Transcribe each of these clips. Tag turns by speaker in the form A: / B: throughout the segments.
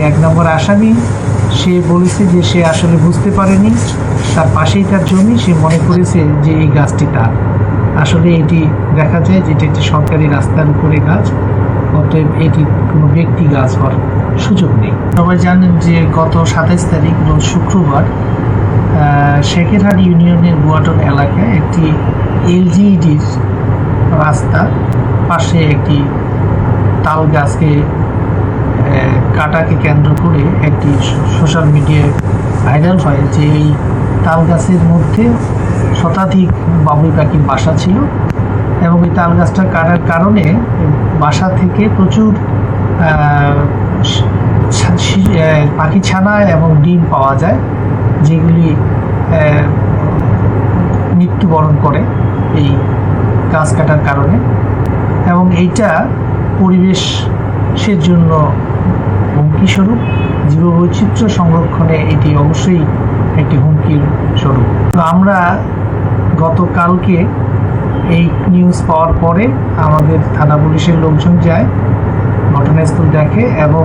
A: এক নম্বর আসামি, সে বলেছে যে সে আসলে বুঝতে পারেনি, তার পাশেই তার জমি, সে মনে করেছে যে এই গাছটি তার। আসলে এটি দেখা যায় যে এটি একটি সরকারি রাস্তার উপরে গাছ, অতএব এটি কোনো ব্যক্তি গাছ হওয়ার সুযোগ নেই। সবাই জানেন যে গত সাতাইশ তারিখ, রোজ শুক্রবার শেখেরহাট ইউনিয়নের বুয়াটন এলাকায় একটি এলজিইডির রাস্তা পাশে একটি তাল গাছকে কাটাকে কেন্দ্র করে একটি সোশ্যাল মিডিয়ায় ভাইরাল হয় যে এই তাল গাছের মধ্যে শতাধিক বাবুই পাখির বাসা ছিল এবং এই তাল গাছটা কাটার কারণে বাসা থেকে প্রচুর পাখি ছানা এবং ডিম পাওয়া যায়, যেগুলি মৃত্যুবরণ করে এই গাছ কাটার কারণে। এবং এইটা পরিবেশের জন্য হুমকি স্বরূপ, জীববৈচিত্র্য সংরক্ষণে এটি অবশ্যই একটি হুমকির স্বরূপ। তো আমরা গতকালকে এই নিউজ পাওয়ার পরে আমাদের থানা পুলিশের লোকজন যায়, ঘটনাস্থল দেখে এবং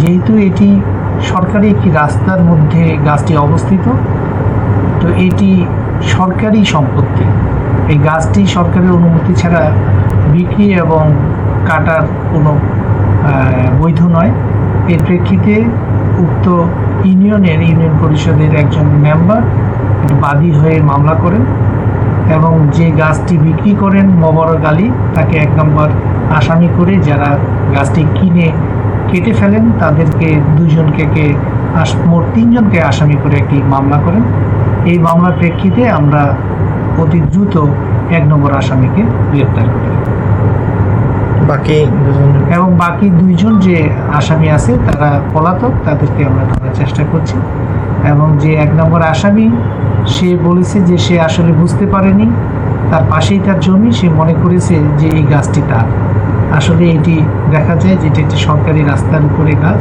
A: যেহেতু এটি সরকারি একটি রাস্তার মধ্যে গাছটি অবস্থিত, তো এটি সরকারি সম্পত্তি। এই গাছটি সরকারের অনুমতি ছাড়া বিক্রি এবং কাটার কোনো এর প্রেক্ষিতে উক্ত ইউনিয়নের ইউনিয়ন পরিষদের একজন মেম্বার বাদী হয়ে মামলা করেন এবং যে গাছটি বিক্রি করেন মোবারক আলী, তাকে এক নম্বর আসামি করে যারা গাছটি কিনে কেটে ফেলেন, তাদেরকে দুজনকে কে মোট তিনজনকে আসামি করে একটি মামলা করেন। এই মামলার প্রেক্ষিতে আমরা অতি দ্রুত এক নম্বর আসামিকে গ্রেপ্তার করি
B: বাকি
A: এবং বাকি দুইজন যে আসামি আছে, তারা পলাতক, তাদেরকে আমরা ধরার চেষ্টা করছি। এবং যে এক নম্বর আসামি, সে বলেছে যে সে আসলে বুঝতে পারেনি, তার পাশেই তার জমি, সে মনে করেছে যে এই গাছটি তার। আসলে এটি দেখা যায় যে এটি একটি সরকারি রাস্তার উপরে গাছ।